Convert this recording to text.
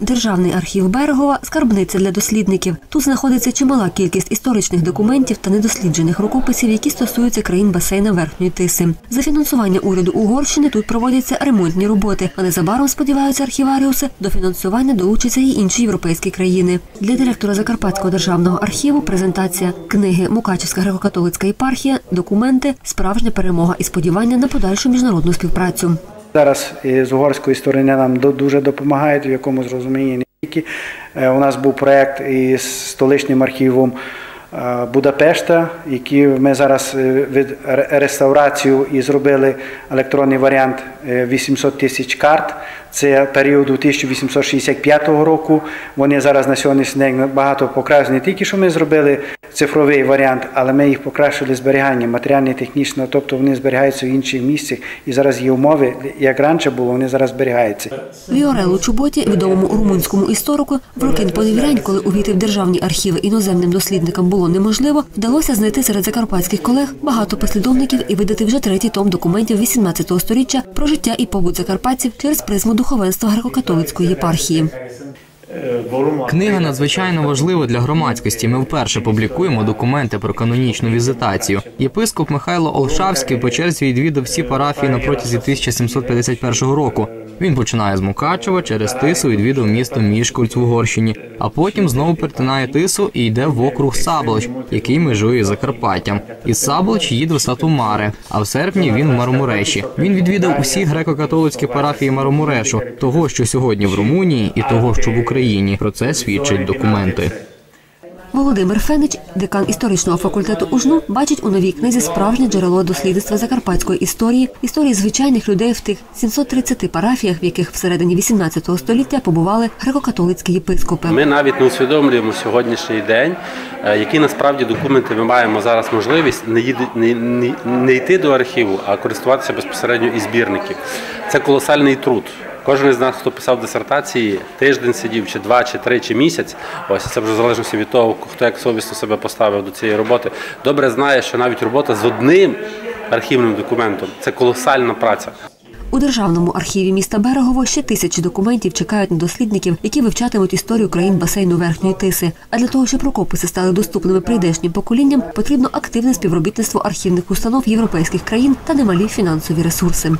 Державний архів Берегова скарбниця для дослідників. Тут знаходиться чимала кількість історичних документів та недосліджених рукописів, які стосуються країн басейна Верхньої Тиси. За фінансування уряду Угорщини тут проводяться ремонтні роботи, а незабаром сподіваються архіваріуси до фінансування долучаться і інші європейські країни. Для директора Закарпатського державного архіву презентація книги Мукачівська греко-католицька єпархія, документи, справжня перемога і сподівання на подальшу міжнародну співпрацю. Зараз з угорської сторони нам дуже допомагають в якомусь розумінні не тільки. Е, У нас був проєкт із столичним архівом Будапешта, який ми зараз е, від реставрацію і зробили електронний варіант е, 800 тисяч карт. Це періоду 1865 року. Вони зараз на сьогоднішній день багато покращені. Не тільки що ми зробили цифровий варіант, але ми їх покращили зберігання матеріально технічно, тобто вони зберігаються в інших місцях. І зараз є умови, як раніше було, вони зараз зберігаються. Віорелу Чуботі, відомому румунському історику, в роки поневірянь, коли увійти в державні архіви іноземним дослідникам було неможливо, вдалося знайти серед закарпатських колег багато послідовників і видати вже третій том документів 18 століття про життя і побут закарпатців через призму духовенства греко-католицької єпархії. Книга надзвичайно важлива для громадськості. Ми вперше публікуємо документи про канонічну візитацію. Єпископ Михайло Олшавський по черзі відвідав всі парафії на протязі 1751 року. Він починає з Мукачева, через Тису відвідав місто Мішкольц в Угорщині, а потім знову перетинає Тису і йде в округ Саблоч, який межує Закарпаттям. Із Саблоч їде в Сату-Маре, а в серпні він в Мармуреші. Він відвідав усі греко-католицькі парафії Мармурешу, того, що сьогодні в Румунії, і того, що в Україні. Про це свідчать документи. Володимир Фенич, декан історичного факультету УЖНУ, бачить у новій книзі справжнє джерело дослідництва закарпатської історії, історії звичайних людей в тих 730 парафіях, в яких всередині 18 століття побували греко-католицькі єпископи. Ми навіть не усвідомлюємо сьогоднішній день, е, які насправді документи ми маємо зараз можливість не, їди- не, не, не йти до архіву, а користуватися безпосередньо із збірників. Це колосальний труд. Кожен з нас, хто писав дисертації, тиждень сидів, чи два, чи три, чи місяць. Ось це вже залежності від того, хто як совісно себе поставив до цієї роботи. Добре знає, що навіть робота з одним архівним документом це колосальна праця. У державному архіві міста Берегово ще тисячі документів чекають на дослідників, які вивчатимуть історію країн басейну Верхньої Тиси. А для того, щоб рукописи стали доступними прийдешнім поколінням, потрібно активне співробітництво архівних установ європейських країн та немалі фінансові ресурси.